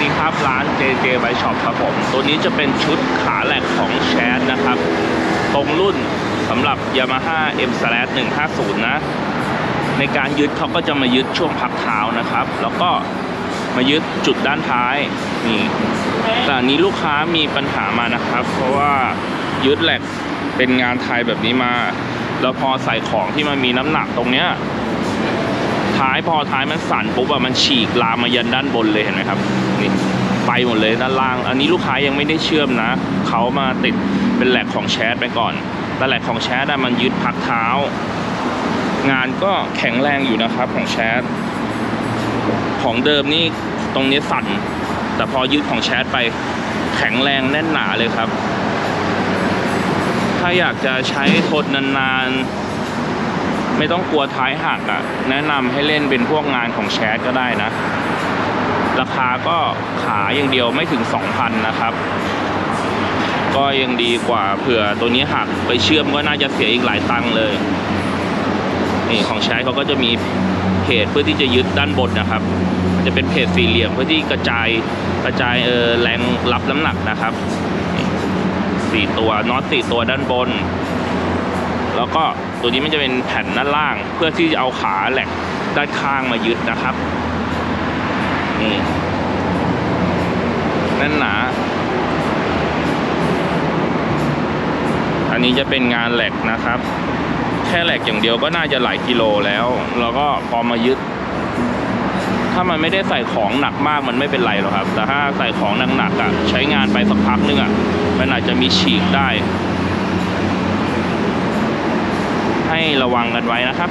ดีครับร้าน JJ w i Shop ครับผม ตัวนี้จะเป็นชุดขาแหลกของแชทนะครับ ตรงรุ่นสำหรับ Yamaha M 150 นะ ในการยึดเขาก็จะมายึดช่วงพักเท้านะครับ แล้วก็มายึดจุดด้านท้ายนี่แต่นี้ลูกค้ามีปัญหามานะครับ เพราะว่ายึดแหลกเป็นงานไทยแบบนี้มา แล้วพอใส่ของที่มันมีน้ำหนักตรงเนี้ย ท้ายพอท้ายมันสั่นปุ๊บอะมันฉีกลามมายันด้านบนเลยเห็นไหมครับนี่ไปหมดเลยด้านล่าง อันนี้ลูกค้ายังไม่ได้เชื่อมนะเขามาติดเป็นแหลกของแชทไปก่อนแต่แหลกของแชทอะมันยึดพักเท้า งานก็แข็งแรงอยู่นะครับของแชทของเดิมนี่ตรงนี้สั่น แต่พอยึดของแชทไปแข็งแรงแน่นหนาเลยครับ ถ้าอยากจะใช้ทนนานๆ ไม่ต้องกลัวท้ายหักอะ่ะ แนะนำให้เล่นเป็นพวกงานของแชทก็ได้นะ ราคาก็ขาอย่างเดียวไม่ถึง 2,000 นะครับ ก็ยังดีกว่าเผื่อตัวนี้หักไปเชื่อมก็น่าจะเสียอีกหลายตังค์เลย นี่ของแชทเขาก็จะมีเพจเพื่อที่จะยึดด้านบนนะครับ จะเป็นเพจสี่เหลี่ยมเพื่อที่กระจายกระจายเออแรงรับน้ำหนักนะครับสี่ตัวน็อตสี่ตัวด้านบน แล้วก็ตัวนี้มันจะเป็นแผ่นด้านล่าง เพื่อที่จะเอาขาแหลกด้านข้างมายึดนะครับนี่แน่นหนาอันนี้จะเป็นงานแหลกนะครับ แค่แหลกอย่างเดียวก็น่าจะหลายกิโลแล้ว แล้วก็พอมายึด ถ้ามันไม่ได้ใส่ของหนักมากมันไม่เป็นไรหรอกครับ แต่ถ้าใส่ของหนักๆอะใช้งานไปสักพักนึงอะมันอาจจะมีฉีกได้ ให้ ระวังกันไว้นะครับ